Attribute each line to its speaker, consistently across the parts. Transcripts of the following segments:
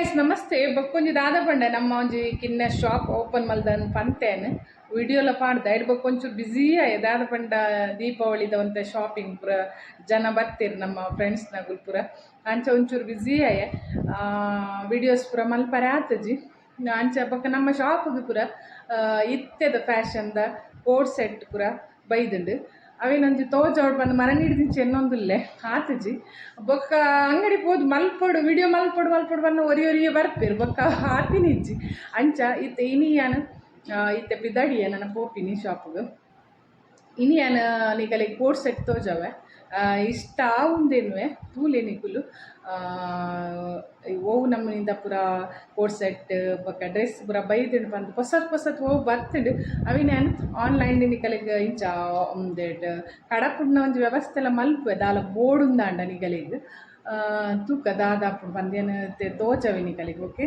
Speaker 1: Guys ನಮಸ್ತೆ. ಬಕ್ಕೊಂಜಿ ದಾದ ಪಂಡ ನಮ್ಮ ಒಂಜಿ ಕಿನ್ನ ಶಾಪ್ ಓಪನ್ ಮಲ್ದನ್ ಪಂತೇನ್. ವಿಡಿಯೋಲ ಪಾಡ್ದ. ಎಡ್ ಬಕ್ಕೊಂಚೂರು ಬ್ಯುಸಿ ಆಯ. ದಾದ ಪಂಡ ದೀಪಾವಳಿದ ಒಂತ ಶಾಪಿಂಗ್ ಪೂರ ಜನ ಬರ್ತೀರಿ ನಮ್ಮ ಫ್ರೆಂಡ್ಸ್ನ ಪೂರ. ಅಂಚ ಒಂಚೂರು ಬ್ಯುಸಿ ಆಯ. ವಿಡಿಯೋಸ್ ಪೂರ ಮಲ್ಪರೆ ಆತಜಿ. ಅಂಚ ಬೊಕ್ಕ ನಮ್ಮ ಶಾಪ್ ಪೂರ ಇತ್ತೆದ ಫ್ಯಾಷನ್ದ ಕೋಡ್ ಸೆಟ್ ಪೂರ ಬೈದುಂಡು. ಅವೇನೊಂಜಿ ತೋಜೋಡ್ ಬಂದು ಮರ ಹಿಡಿದಿಂಚಿ ಎನ್ನೊಂದುಲ್ಲೆ ಆತಜಿ ಬೊಕ್ಕ ಅಂಗಡಿ ಪೋದು ಮಲ್ಪೊಡು, ವಿಡಿಯೋ ಮಲ್ಪೊಡು ಮಲ್ಪೊಡು ಬನ್ನ ಒರಿ ಒರಿಯೇ ಬರ್ಪೇರು. ಬೊಕ್ಕ ಆತಿನಿಜ್ಜಿ ಅಂಚ, ಇತ್ತೆ ಇನಿಯಾನ ಇತ್ತೆ ಬಿದಡಿಯ ನನ್ನ ಪೋಪಿನಿ ಶಾಪ್ಗ್ ಇನಿಯಾನ ನಿಗಲೆ ಕೋಟ್ ಸೆಟ್ ತೋಜವೆ ಇಷ್ಟ ಆವುಂದೇನುವೆ? ತೂಲೆ ನಿಕುಲು ಓವು ನಮ್ಮನಿಂದ ಪೂರ ಕೋಟ್ ಸೆಟ್ ಬೊಕ ಡ್ರೆಸ್ ಪೂರ ಬೈದುಂಡು ಬಂದು ಹೊಸತ್ ಹೊಸತ್ ಓವು ಬರ್ತುಂಡು. ಅವಿನೇನು ಆನ್ಲೈನ್ ನಿಕಲೆಗ್ ಇಂಚ ಉಂದೆಟ್ ಕಡಪುಡ್ನ ಒಂಜಿ ವ್ಯವಸ್ಥೆ ಎಲ್ಲ ಮಲ್ಪುವೆ, ದಾಲ ಬೋರ್ಡ್ ಉಂದಾಂಡ ನಿಗಲಿಗ್ ತೂಕ ದಾದಾಪುಡು ಬಂದೇನು ತೋಜವೆ ನಿಗಲಿಗೆ ಓಕೆ?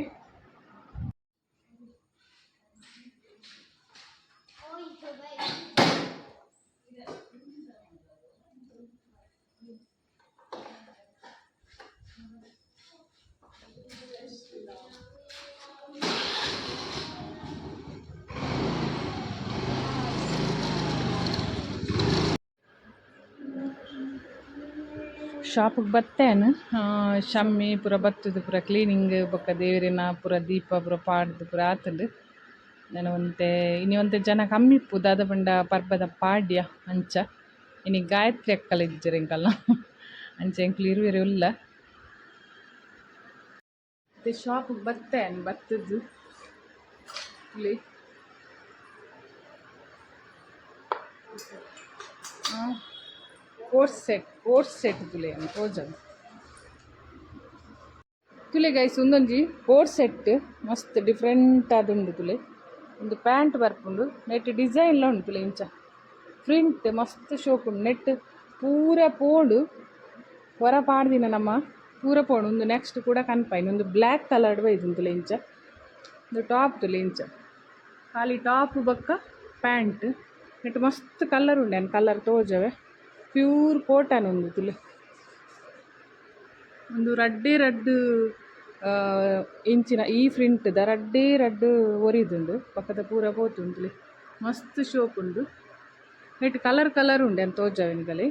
Speaker 1: ಶಾಪಿಗೆ ಬತ್ತೇನು ಶಮ್ಮಿ ಪೂರ ಬತ್ತುದು ಪೂರ ಕ್ಲೀನಿಂಗ್ ಬೊಕ್ಕ ದೇವರಿನ ಪೂರ ದೀಪ ಪೂರ ಪಾಡ್ದು ಪೂರ ಆತುಂಡು ನಾನು ಒಂತೆ ಇನಿ ಒಂತೆ ಜನ ಕಮ್ಮಿ ಇಪ್ಪು ದಾದ ಪಂಡ ಪರ್ಬದ ಪಾಡ್ಯ ಅಂಚ. ಇನಿ ಗಾಯತ್ರಿ ಅಕ್ಕಲ ಇಜ್ಜರು ಎಂಕಲ್ಲ ಅಂಚೆ ಎಂಕ್ಲು ಇರುವೆರೆ ಉಲ್ಲ ಮತ್ತೆ ಶಾಪಿಗೆ ಬತ್ತೇನು ಬತ್ತದು. ಇಲ್ಲಿ. ಹಾಂ ಕೋರ್ಸ್ ಸೆಟ್ ಕೋರ್ಸ್ ಸೆಟ್ ತುಲೆ ತೋಜದು ತುಲೆ ಗೈಸ್ ಉಂದೊಂಜಿ ಕೋರ್ ಸೆಟ್ ಮಸ್ತ್ ಡಿಫ್ರೆಂಟ್ ಆದುಂಡು ತುಲೆ. ಒಂದು ಪ್ಯಾಂಟ್ ಬರ್ಪುಂಡು ನೆಟ್ ಡಿಸೈನ್ಲ ಉಂಡು ಇಂಚ. ಪ್ರಿಂಟ್ ಮಸ್ತ್ ಶೋಕುಂಡು ನೆಟ್ ಪೂರ ಪೋಡು, ಹೊರ ಪಾಡ್ದಿನ ನಮ್ಮ ಪೂರ ಪೋಡು. ಒಂದು ನೆಕ್ಸ್ಟ್ ಕೂಡ ಕನ್ಪೈನ್ ಒಂದು ಬ್ಲ್ಯಾಕ್ ಕಲರ್ಡ್ ಬೈದು ತುಲೆ ಇಂಚ. ಒಂದು ಟಾಪ್ ತುಲೆ ಇಂಚ. ಖಾಲಿ ಟಾಪ್ ಬೊಕ್ಕ ಪ್ಯಾಂಟ್ ನೆಟ್ ಮಸ್ತ್ ಕಲರ್ ಉಂಡು ಕಲರ್ ತೋಜವೆ. ಪ್ಯೂರ್ ಕೋಟನ್ ಒಂದು ತುಲು. ಒಂದು ರಡ್ಡೆ ರಡ್ಡ್ ಇಂಚಿನ ಈ ಫ್ರಿಂಟ್ದ ರಡ್ಡೇ ರಡ್ಡು ಒರಿದುಂಡು, ಪಕ್ಕದ ಪೂರ ಪೋತುಂಡ್ಲಿ ಮಸ್ತ್ ಶೋಪ್ ಉಂಡು. ನೆಟ್ ಕಲರ್ ಕಲರ್ ಉಂಡೆ ಅಂತ ತೋಜವೆನಿಗಲೆ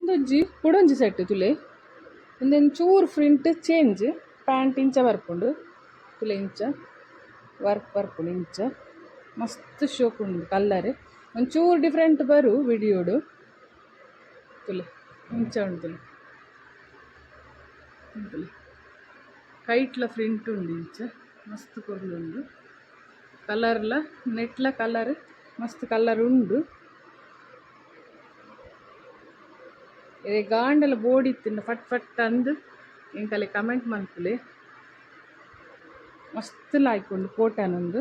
Speaker 1: ಒಂದೊಜ್ಜಿ ಕುಡೊಂಜಿ ಸೆಟ್ ತುಲೆ. ಒಂದೊಂದು ಚೂರು ಫ್ರಿಂಟ್ ಚೇಂಜ್, ಪ್ಯಾಂಟ್ ಇಂಚ ಬರ್ಪುಂಡು ತುಲೆ ಇಂಚ, ವರ್ಕ್ ಬರ್ಪುಂಡು ಇಂಚ. ಮಸ್ತ್ ಶೋಕ್ ಉಂಡು ಕಲ್ಲರ್. ಒಂಚೂರು ಡಿಫ್ರೆಂಟ್ ಬರು ವಿಡಿಯೋಡು. ತುಲೆ ಉಂಡು ಉಂಟುಲೆ. ತುಲೆ ಕೈಟ್ಲ ಫ್ರಿಂಟ್ ಉಂಡು ಇಂಚ ಮಸ್ತ್ ಕೊರ್ಲುಂಡು ಕಲರ್ಲ, ನೆಟ್ಲ ಕಲರ್, ಮಸ್ತ್ ಕಲರ್ ಉಂಡು. ಇದೇ ಗಾಂಡಲ ಬೋಡಿ ಇತ್ತಿಂದ ಫಟ್ ಫಟ್ ಅಂದು ಎಂಕಲೆ ಕಮೆಂಟ್ ಮಲ್ಪುಲೆ ಮಸ್ತ್ ಲಾಯ್ಕೊಂಡು ಕೋಟನೊಂದು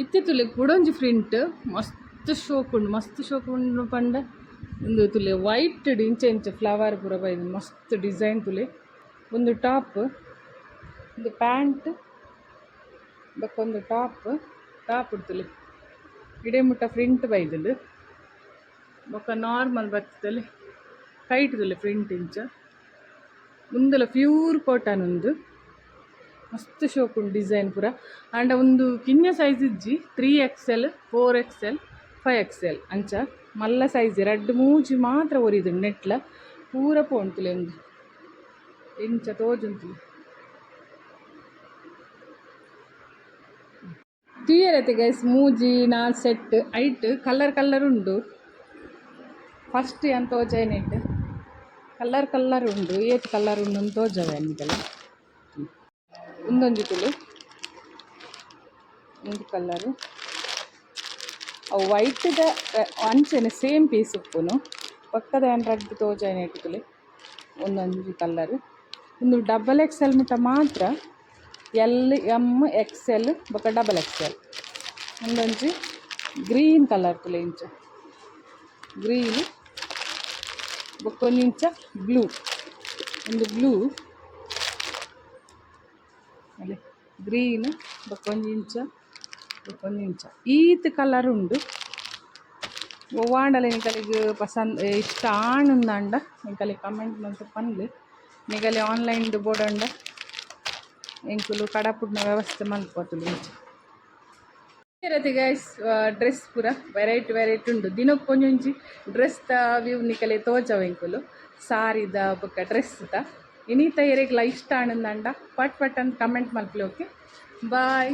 Speaker 1: ಇತ್ತಿತ್ತುಲೆ ತುಲೆ ಕುಡೊಂಜಿ ಫ್ರಿಂಟ್, ಮಸ್ತ್ ಶೋಕುಂಡು ಮಸ್ತ್ ಶೋಕುಂಡು ಪಂಡ. ಒಂದು ತುಲೆ ವೈಟ್ ಇಂಚ ಇಂಚ ಫ್ಲವರ್ ಪೂರ ಬೈದು ಮಸ್ತ್ ಡಿಸೈನ್ ತೂಲೆ. ಒಂದು ಟಾಪ್ ಒಂದು ಪ್ಯಾಂಟ್ ಬಕ್ಕೊಂದು ಟಾಪ್ ಟಾಪ್ ಉಡ್ತುಲೆ ಇಡೇ ಮುಟ್ಟ ಪ್ರಿಂಟ್ ಬೈದಲ್ ಬೊಕ್ಕ ನಾರ್ಮಲ್ ಬರ್ತದಲ್ಲಿ ಕೈಟ್ ಫ್ರಿಂಟ್ ಇಂಚ ಮುಂದಲ ಪ್ಯೂರ್ ಕಾಟನ್ ಉಂದು. ಮಸ್ತ್ ಶೋಕುಂಡು ಡಿಸೈನ್ ಪೂರ. ಆಂಡ ಒಂದು ಕಿನ್ನ ಸೈಜ್ ಇಜ್ಜಿ three X L four X L five XL ಅಂಚ, ಮಲ್ಲ ಸೈಜ್ ರಡ್ಡ್ ಮೂಜಿ ಮಾತ್ರ ಒರಿದು ಲ ಪೂರ ಪೋಣ್ತುಲೆ ಒಂದು ಇಂಚ ತೋಜುಂತುಲೆ ತೂಯರತೆ ಗೈಸ್ ಮೂಜಿ, ನಾಲ್ ಸೆಟ್ ಐಟ್ ಕಲರ್ ಕಲರ್ ಉಂಡು. ಫಸ್ಟ್ ಏನು ತೋಜೆ ನೆಟ್ ಕಲರ್ ಕಲರ್ ಉಂಡು, ಏತ್ ಕಲರ್ ಉಂಡು ಅಂತ ತೋಜವೆ ಅನ್ಕಲ್ಲ ಒಂದೊಂದು ತುಳು ಒಂದು ಕಲರು ಅವು ವೈಟ್ದ ಅಂಚೆನೆ ಸೇಮ್ ಪೀಸ್ ಉಪ್ಪುನು ಪಕ್ಕದ ಏನು ರಡ್ಡು ತೋಜಾನೆ ಇಟ್ಟುಲೆ ಒಂದೊಂದು ಕಲರ್ ಒಂದು ಡಬಲ್ ಎಕ್ಸ್ ಎಲ್ ಮುಟ್ಟ ಮಾತ್ರ ಎಲ್ ಎಂ ಎಕ್ಸ್ ಎಲ್ ಬೊಕ್ಕ ಡಬಲ್ ಎಕ್ಸ್ ಎಲ್ ಒಂದೊಂಜಿ ಗ್ರೀನ್ ಕಲರ್ ತುಲೆ ಇಂಚ. ಗ್ರೀನ್ ಬೊಕ್ಕೊಂದಿಂಚ ಬ್ಲೂ ಒಂದು ಬ್ಲೂ ಗ್ರೀನ್ ಬೊಕ್ಕೊಂದಿಂಚ ಬೊಕ್ಕೊಂದಿಂಚ ಈತ್ ಕಲರ್ ಉಂಡು ಒವ್ವಾಂಡಲ ನಿಕಲಿಗ್ ಪಸಂದ್ ಇಷ್ಟ ಆಣುಂದಾಂಡ ನಿಕಲಿ ಕಮೆಂಟ್ ಮತ್ತು ಪನ್ಲು ನಿಗಲಿ ಆನ್ಲೈನ್ದು ಬೋಡಂಡ ಎಂಕುಲು ಕಡಪುಡ್ನ ವ್ಯವಸ್ಥೆ ಮಲ್ಪೊತುಲು ಇಂಚ ಇರತ್ತೆ ಗೈಸ್ ಡ್ರೆಸ್ ಪೂರ. ವೆರೈಟಿ ವೆರೈಟಿ ಉಂಡು ಡ್ರೆಸ್ ದ ವ್ಯೂ ನಿಕಲೆ ತೋಜವ ಎಂಕುಲು. ಸಾರಿದ ಬೊಕ್ಕ ಡ್ರೆಸ್ ದ. ಇನೀತ ಎರೆಗ್ಲ ಇಷ್ಟ ಆನಂದಂಡ ಪಟ್ ಪಟ್ ಅಂತ ಕಮೆಂಟ್ ಮಲ್ಪಲೆ ಓಕೆ ಬಾಯ್